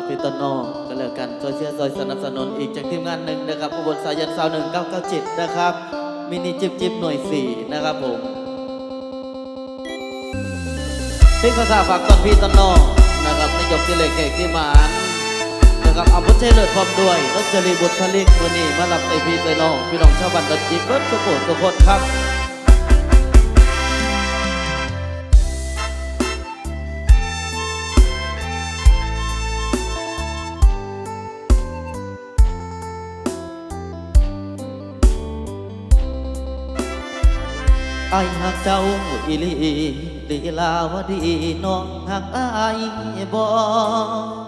ากพี่ต้นนองก็แล้วกันซอยเชียร์ซอยสนับสนุนอีกจากทีมงานหนึ่งนะครับอุบลสายันสาวหนึ่งเก้าเก้าเจ็ดนะครับมินิจิบจิบหน่วยสี่นะครับผมเพลงภาษาฝากตอนพี่ต้นนอนะครับในยกที่เหล็กเอกที่หมานนะครับเอาพุทธเชลิศพร้อมด้วยรัชรีบุตรพลิกวันนี้มารับในพี่ใส่น้องพี่น้องชาวบ้านดันจิบเบิร์ดทุกคนทุกคนครับ ไอายหักเจ้าอีหลีลีลาวดีน้องหักอายบ่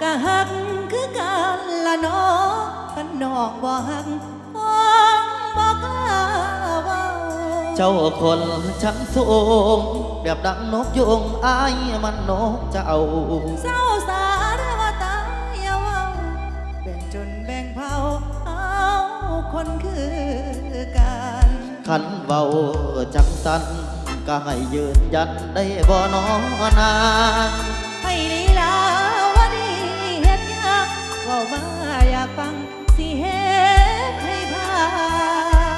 กะหักคือกันละเนาะกันนอกบ่หักคงบ่กล้าเว้าเจ้าคนชั้นสูงแบบดังนกยุงอายมันนกเจ้าเศร้าสาเรว่าตายอย่าเว้าแบ่งจนแบ่งเผ่าเอาคนคือกันขันเบาจัง สันก็ให้ยืนยันได้บ่นอนางให้ลีลาวาดีเฮ็ดหยังเว้ามาอยากฟังสิเฮ็ดให้พา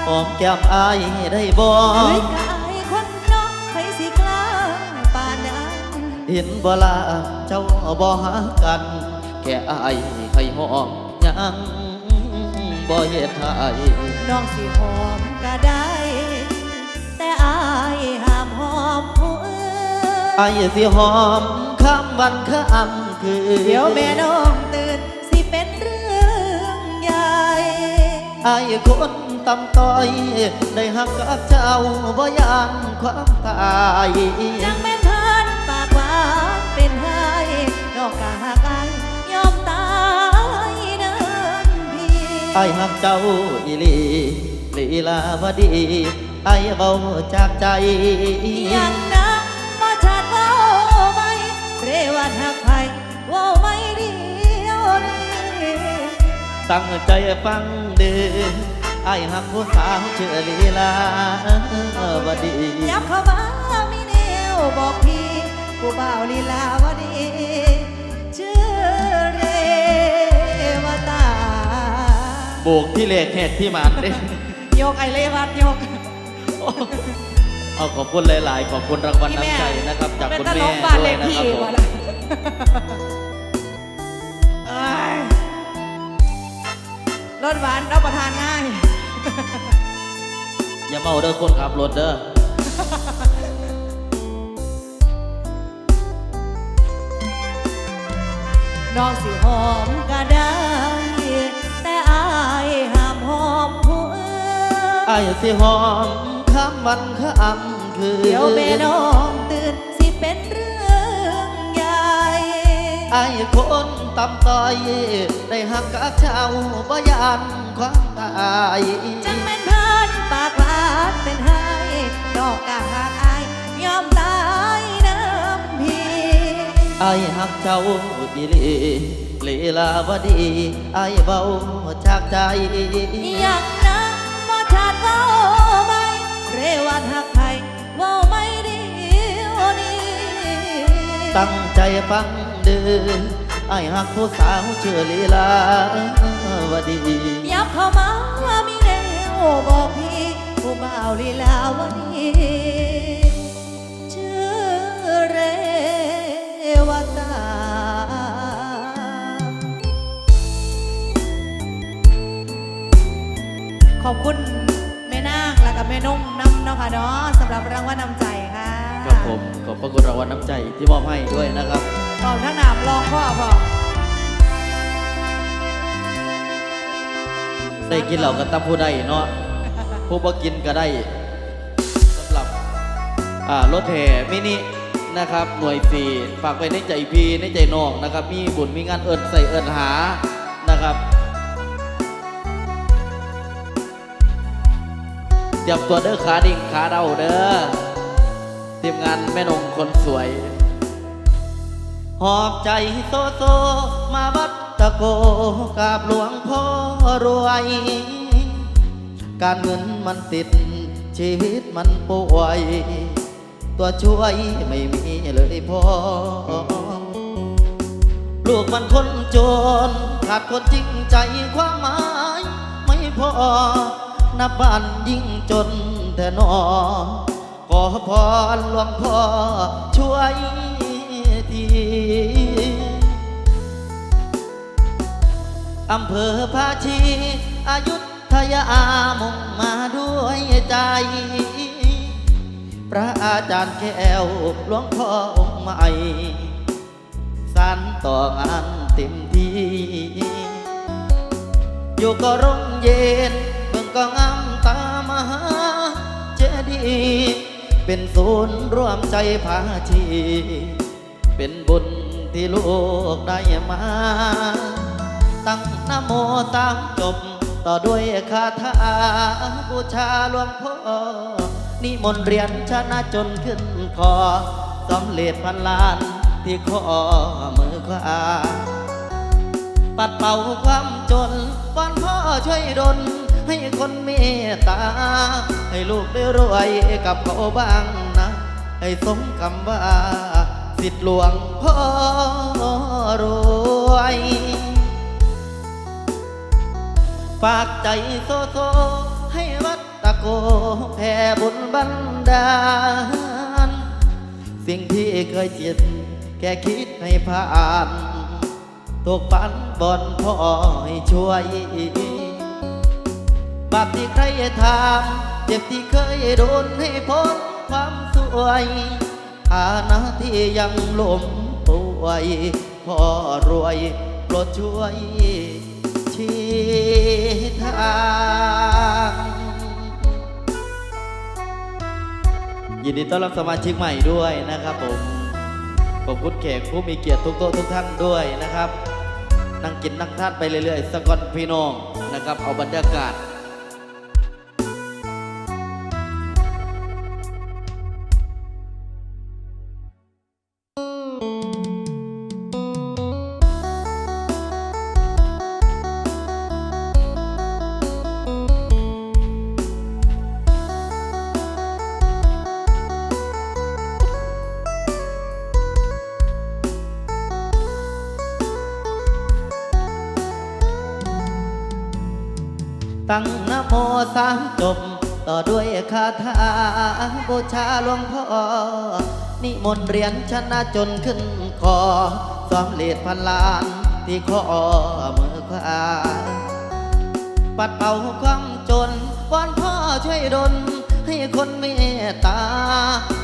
หอมแก้มอายได้บ่เฮ้ยกายคนเนาะให้สิกล้าปานนั้นเห็นบ่ลาเจ้าบ่หากันแค่อายให้หอมยังบ่เฮ็ดให้น้องสิหอมก็ได้ ไอ้สิหอมข้ามวันข้ามคืนเดี๋ยวแม่น้องตื่นสิเป็นเรื่องใหญ่ไอ้คนตำต้อย ได้หักกับเจ้าบ่ยานความตายจังแม่นเพิ่นปากหวานเป็นไห้นอกกะหักอายยอมตายเนินพี่ไอ้หักเจ้าอีหลีลีลาวดี ไอ้เบาจากใจยัง เรวัดหักไผเว้าไม่เดียวนี้ตั้งใจฟังเด้อไอ้หักผู้สาวชื่อลีลาวดียับเข้ามามีแนวบอกพี่ผู้บ่าวลีลาวดีชื่อเรวตาโบกที่เลขแหกที่หมานเด้ยกไอเลวัดยกเอาขอบคุณหลาย ๆ ขอบคุณรางวัลน้ำใจนะครับ จากเป็นคุณตลแม่กบ้านด้วเลยขนะที่ครับผมวะล่ะ เอ้ยรสหวานรับประทานง่าย อย่าเมาเด้อคนขับรถเด้อน้องสิหอมก็ได้ แต่อายห้ามหอมผู้อื่นไอ้สิหอมข้ามวันข้ามคืน เดี๋ยวแม่น้องตื่น ไอ้คนตำต้อยได้หักกับเจ้าบ่ยานความตายจังแม่นเพิ่นปากหวานเป็นไห้ดอกกะหากอายยอมตายน้ำพี่ไอ้หักเจ้าอีหลีลีลาวดีไอ้เบาจากใจยังนะบ่ชัดเว้าไหมเรวัดหักไผเว้าไม่เดียวนี้ตั้งใจฟัง เด้อไอ้หักผู้สาวชื่อลีลาวดียับเข้ามามีแนวบอกพี่ผู้บ่าวลีลาวดีชื่อเรวตาขอบคุณแม่นาคและกับแม่นุ่มน้ำเนาะค่ะเนาะสำหรับรางวัลนำใจค่ะ ครับผมขอบพระคุณรางวัลน้ำใจที่มอบให้ด้วยนะครับ เป่าทั้งหนามลองพ่อพ่อได้กินเหล่ากันตามผู้ใดเนาะผู้บ่กินก็ได้สำหรับอ่ารถแห่มินินะครับ หน่วยฟรีฝากไว้ในใจพีในใจน้องนะครับ มีบุญมีงานเอิญใส่เอิญหานะครับเตรียมตัวเด้อขาดิ่งขาเดาเด้อทีมงานแม่นงคนสวย หอบใจโซโซมาวัดตะโกกราบหลวงพ่อรวย การเงินมันติดชีวิตมันป่วย ตัวช่วยไม่มีเลยพอ ลูกมันคนจน ขาดคนจริงใจความหมาย ไม่พอ นับบ้านยิ่งจนแต่นอขอพรหลวงพ่อช่วยที อำเภอภาชีอายุทยามุ่งมาด้วยใจ พระอาจารย์แก้วหลวงพ่อองค์ใหม่สานต่องานเต็มที่ อยู่ก็ร่มเย็นเบิ่งก็งามตามหาเจดีย์เป็นศูนย์ร่วมใจภาชี เป็นบุญที่ลูกได้มา ตั้งนโมตามจบ ต่อด้วยคาถาบูชาหลวงพ่อนิมนต์เรียนชนะจนขึ้นคอสำเร็จพันล้านที่ข้อมือขวาปัดเป่าความจนวอนพ่อช่วยดลให้คนเมตตา ให้ลูกได้รวยกับเขาบ้างนะ ให้สมคำว่า สิทธิหลวงพ่อรวย ฝากใจโซโซให้วัดตะโกแผ่บุญบันดาล สิ่งที่เคยจิตแค่คิดให้ผ่านถูกปันบอนพ่อให้ช่วย บาปที่ใครทำเจ็บที่เคยโดนให้พ้นความสวยอาณาที่ยังล้มป่วยพ่อรวยโปรดช่วยางยินดีต้อนรับสมาชิกใหม่ด้วยนะครับผมขอบคุณแขกผู้มีเกียรติทุกโต๊ะทุกท่านด้วยนะครับ นั่งกินนั่งทานไปเรื่อยๆสกอนพี่น้องนะครับ เอาบรรยากาศ ตั้งนโมสามจบ ต่อด้วยคาถาบูชาหลวงพ่อ นิมนต์เรียนชนะจนขึ้นคอสอมเลดพันล้านที่ข้อมือขวาปัดเป่าความจนวอนพ่อช่วยดลให้คนเมตตา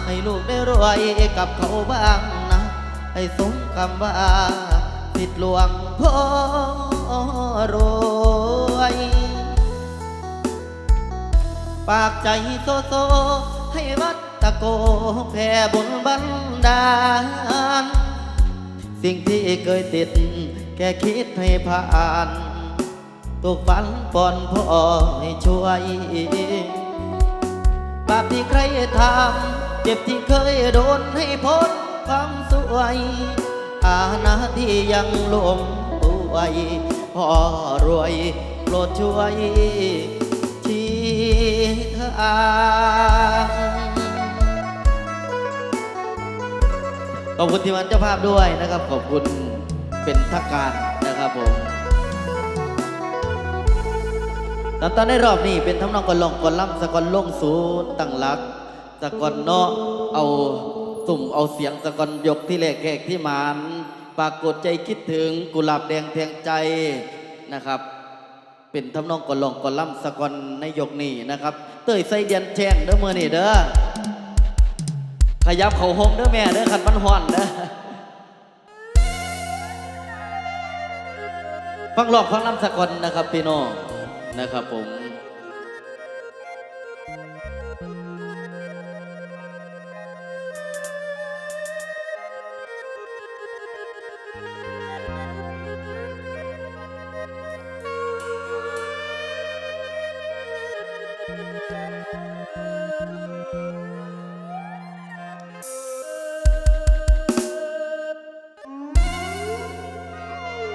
ให้ลูกได้รวยกับเขาบ้างนะ ให้สมคำว่าติดหลวงพ่อรู ปากใจโซโซ ให้วัดตะโกแผ่บุญบันดาล สิ่งที่เคยติด แค่คิดให้ผ่านตกฝันปอนพ่อให้ช่วยบาปที่ใครทำเจ็บที่เคยโดนให้พ้นความสวยอาณาที่ยังลมป่วยพ่อรวยโปรดช่วย ขอบคุณทีมงานเจ้าภาพด้วยนะครับ ขอบคุณเป็นทางการนะครับผมตอนตอนในรอบนี้เป็นทำนองกอนลองกอนล่ำสะกอนลงศูนย์ตั้งหลักสะกอนเนาะเอาสุ่มเอาเสียงสะกอนยกที่แรกแขกที่หมานปรากฏใจคิดถึงกุหลาบแดงแทงใจนะครับ เป็นทำนองกอนลองกอนล่ำสะกอนในยกนี้นะครับ ตยใส่เดียนแช่งเด้อมือนี่เด้อขยับเขาหมเด้อแม่เด้อขันมันห่อนเด้อฟังหลอกฟังลำสะกอนนะครับพี่น้องนะครับผม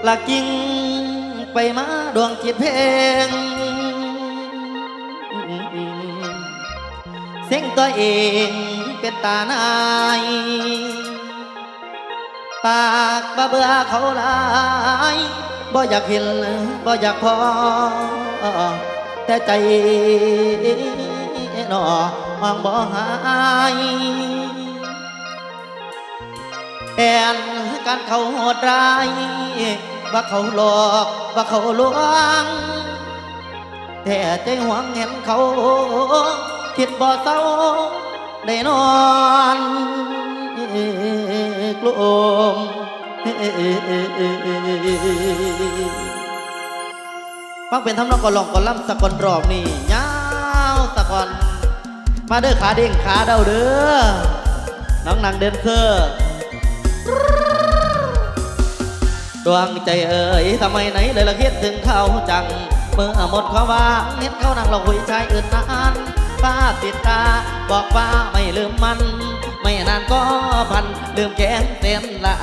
ละกิ่งไปมาดวงจิตเพลงเสียงตัวเองเป็นตานายปากบ่เบื่อเขาหลายบ่อยากเห็นบ่อยากพอ แต่ใจหนอมองบ่หายแอนการเขาโหดร้าย ว่าเขาหลอกว่าเขาลวง แต่ใจหวงเห็นเขา คิดบ่เศร้าได้นอนกลุ่ม ฟังเป็นทำนองก่อนลองก่อนล่ำสะกอนรอบนี่ยาวสะกอนมาเด้อขาเด้งขาเดาเด้อน้องนางเดนเซอร์ดวงใจเอ่ยทำไมไหนเลยละคิดถึงเขาจัง เมื่อหมดความว่างเห็นเขานั่งเราคุยชายอื่นนานป้าติดตาบอกว่าไม่ลืมมัน ไม่นานก็พันลืมแกนเต้นละ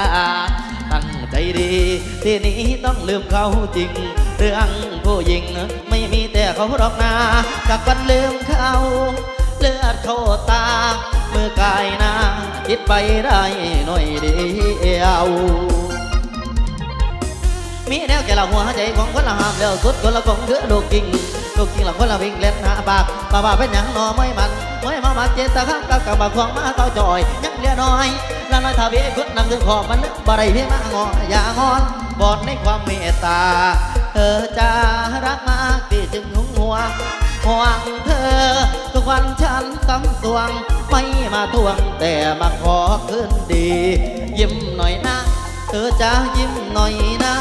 ตั้งใจดี ที่นี้ต้องลืมเขาจริง รื่องผู้หญิง ไม่มีแต่เขาหรอกนากับวันลืมเขาเลือดเข้าตา มือกายนาคิดไปได้หน่อยเดียวมีแนวแกละหัวใจของคนละหามแล้วสุดคนละกงคือลูกกิ่งลูกกิ่งละคนละวิ่งเล่นหาปากปาบาเป็นหยังนอไม่มันไม่มามาเจตะข้ากับกับมาควงมาเต้าจอยยังเลือน้อยละน้อยทาเบี้ยกุดนำถึงขอบมันนึกบ่ได้เพียมางออย่างอนบอดในความเมตตา เธอจะรักมากที่จึงหงห่วห่วงเธอ ทุกวันฉันสำสวง ไม่มาทวงแต่มาขอคืนดี ยิ้มหน่อยนะ เธอจะยิ้มหน่อยนะ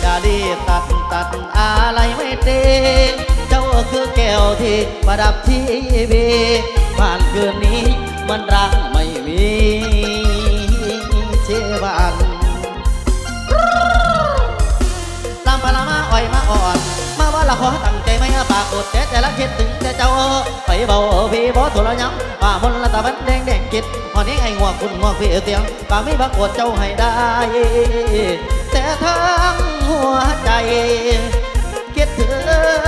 อย่ารีตัดตัดอะไรไม่เตเจ้าคือแก้วที่ประดับทีวีผ่านคืนนี้มันรักไม่มี แต่ละคิดถึงแต่เจ้าไปเบาพี่บอสุรย้ำป่ามนละตะบันแดงแดงกิดวันนี้ไอ้งวกคุณงวกพี่เตียงป่าไม่บักอดเจ้าให้ได้ แต่ทั้งหัวใจคิดถึ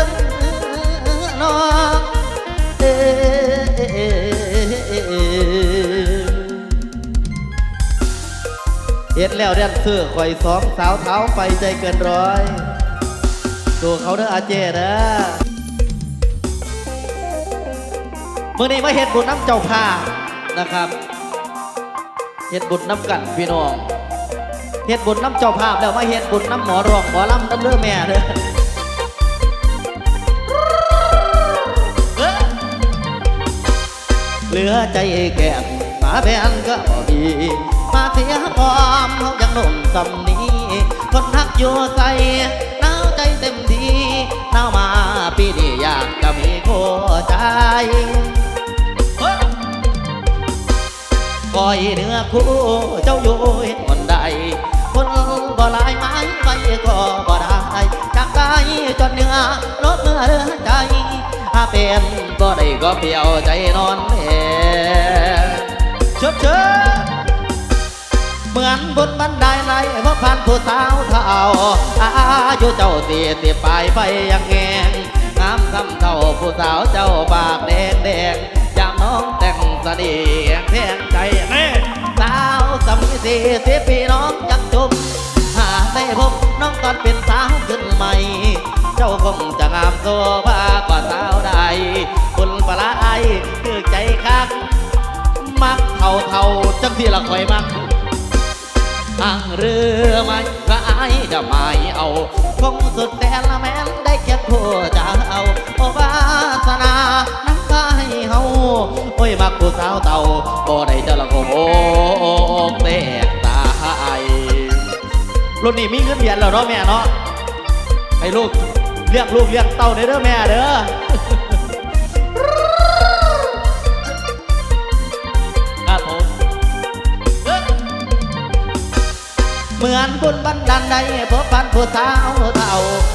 งน้องเอ่เห็นแล้วแดนเสื้อข่อยสองสาวเท้าไปใจเกินร้อย ดูเขาเด้ออาเจเด้ มื่อนี้มาเฮ็ดบุญน้ำเจ้าภานะครับเฮ็ดบุญน้ำกันพี่น้องเฮ็ดบุญน้ำเจ้าภาพแล้วมาเฮ็ดบุญน้ำหมอรองหมอลำน้ำเด้อแม่เด้อเหลือใจแก่หมาแบนก็บ่มีมาเสียความเขายังหนุ่มสำนี้ คนหักอยู่ใส่หนาวใจเต็มทีหนาวมาปีนี้อยากจะมีโคใจ คอยเนื้อคู่เจ้าอยู่เห็นคนใด คนบ่ลายไม้ไปก็บ่ได้จากกายจนเนื้อลดเมื่อเรือใจถ้าเป็นบ่ได้ก็เพียวใจนอนแม่เชิบเชิบเหมือนบนบันไดไหลเพราผ่านผู้สาวเท่าอายุเจ้าสี่สิบปลายไปยังแงงงามคำเท่าผู้สาวเจ้าปากแดงแดงยามน้องแต่ง สน่ห์แทงใจแม่สาวสำนีสี่สิบปีน้องยังจมหาได้พบน้องตอนเป็นสาวขึ้นใหม่ เจ้าคงจะงามโซภากว่าสาวใดคุณปลาไอคือใจคัก มักเท่าเท่าจังที่ละคอยมักทางเรือมันก็อายจะไม่เอา คงสุดแต่ละแม้นได้เก็บผู้จะเอาโอวาสนา โอ้ยมักผู้สาวเต่าบ่ได้เจะละโกโอกแตกตายรุ่นนี้มีเงินเดือนแล้วเนาะแม่เนาะให้ลูกเลี้ยงลูกเลี้ยงเต่าเด้อแม่เด้อเหมือนบุญบันดาลใดพบพันผู้สาวเท่า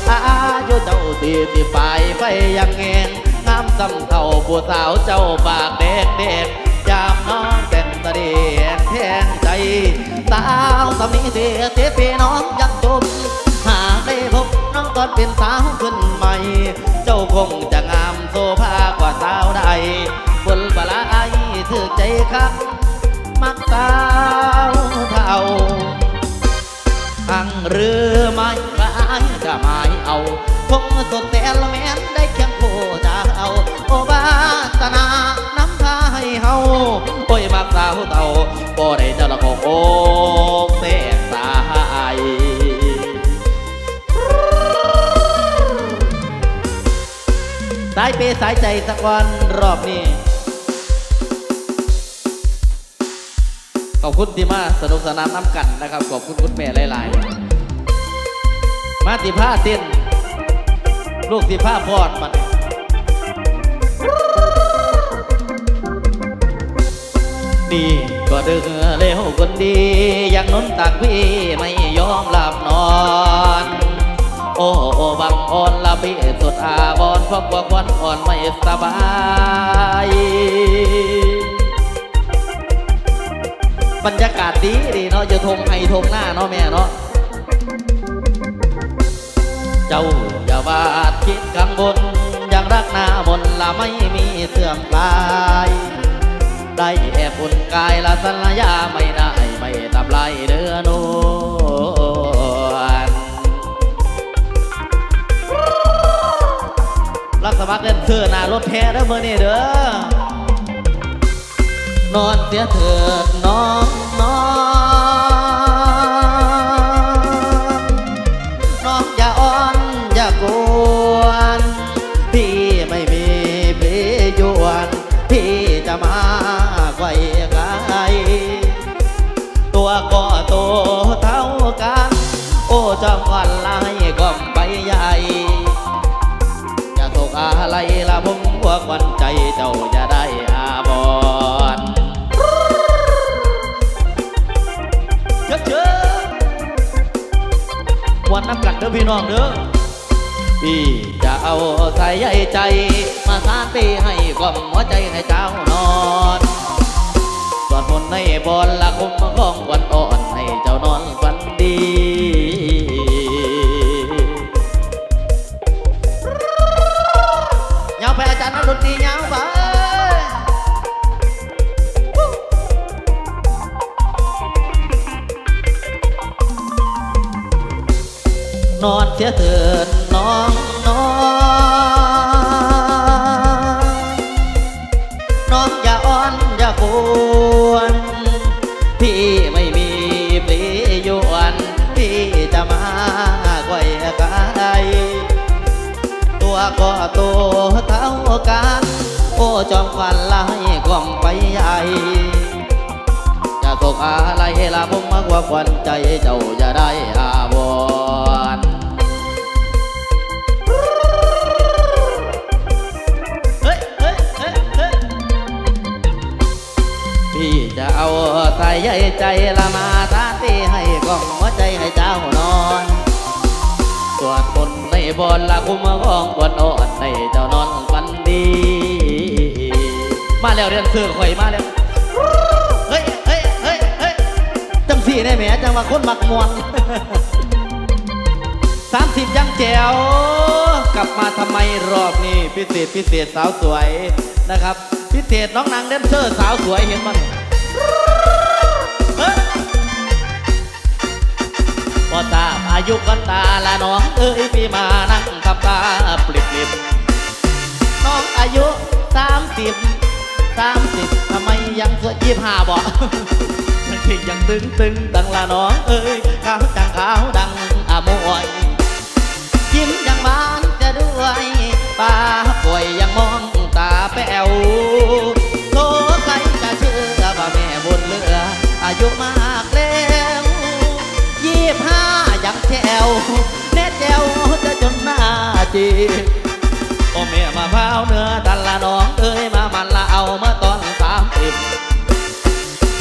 อาโยเจ้าสี่สิบปไปยังแงงงามสำเท่าผู้สาวเจ้าปากแดงแดงยามน้องแต่งตะเดียงแทงใจ สาวสำนีเสียเสียปีน้องยังจม หากได้พบน้องตอนเป็นสาวขึ้นใหม่ เจ้าคงจะงามโซภากว่าสาวใดบนปลาไอถือใจคักมักสาวเท่าหรือไม่ก็อายจะไม่เอาคงสดแต่ละแม้นได้เคียงคู่ ตนาน้ำทาให้เฮาโอ้ยมักสาวเต่าบ่ได้เจ้าละของโอ้เสกสายสายเปย์สายใจสักวันรอบนี้ขอบคุณที่มาสนุกสนานน้ำกันนะครับ ขอบคุณคุณแม่หลายๆมาติผ้าเต้นลูกติผ้าพอดมัน นี่ก็เดือเร็วคนดี อย่างน้นตากพี่ไม่ยอมหลับนอน โอ้โอบังอ่อนละพี่สุดอาบอนเพราะว่าควันอ่อนไม่สบายบรรยากาศดีดีเนาะจะทงไฮทงหน้าเนาะแม่เนาะเจ้าอย่าว่าคิดกังวลยังรักหน้ามนละไม่มีเสื่อมคลาย ได้แอบอุ่นกายละสัญญาไม่ได้ไม่ตับไลเดือนวนรักสมัครเล่นเสื้อหน้ารถแท้เด้อเมื่อนี่เด้อนอนเสียเถิดน้อง พี่น้องเด้อพี่จะเอาใส่ใยใจ มาสานปีให้กล่อมหัวใจให้เจ้านอนสวดมนต์ในบอลละคุมของวันอ่อนให้เจ้านอนฝันดี นอนเสียเถิดน้องนอนน้องอย่าอ่อนอย่ากวนพี่ไม่มีปรียวนพี่จะมาไกวกายตัวก็โตเท่ากันโอ้จอมควันลายกล่อมไปใหญ่จะตกอะไรละผมมากกว่าควันใจเจ้าจะได้อาบ ใส่ใยใจละมาทานที่ให้กอมหัวใจให้เจ้านอนสวดมนต์ในบอนละคุ้มของบนอ่อนในเจ้านอนฝันดี มาแล้วเรียนเสือข่อยมาแล้วเฮ้ยเฮ้ยเฮ้ยเฮ้ยจังสี่ได้แหมจังว่าคนมักมวนสามสิบยังแจ๋วกลับมาทำไมรอบนี้พิเศษพิเศษสาวสวยนะครับ พิเศษน้องนางแดนเซอร์สาวสวยเห็นมัน พอตาบอายุกันตาละน้องเอ้ยพี่มานั่งกับตาปลิบปลิบน้องอายุสามสิบสามสิบทำไมยังสวยยี่ห้าบ่ยังที่ยังตึงตึงดังละน้องเอ้ยขาวจังขาวดังอามวยยิ้มยังมา วแน่แจวจะจนหน้าจีโอเมียมาพร้าวเนื้อตันละน้องเอ้ยมามันละเอามาตอนสามสิบ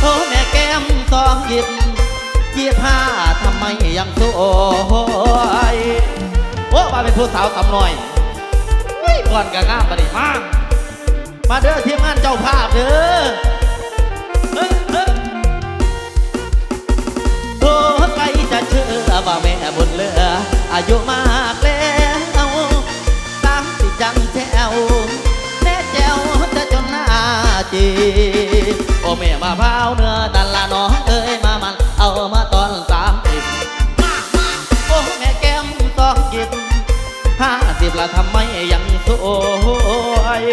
โอ้แม่แก้มสองหยิบยี่ห้าทำไมยังสวยโอ้มาเป็นผู้สาวสำหน่อยก่อนกะงามปะดิมามาเด้อทีมงานเจ้าภาพเด้อ อายุมากแล้วสามสิจังแจวแม่แจวจะจนหน้าจีโอแม่มาเร้าเนื้อตันละน้องเอ้ยมามัน เอามาตอนสามสิบโอ้แม่แก้มต้องกินห้าสิบละทำไมยังสวย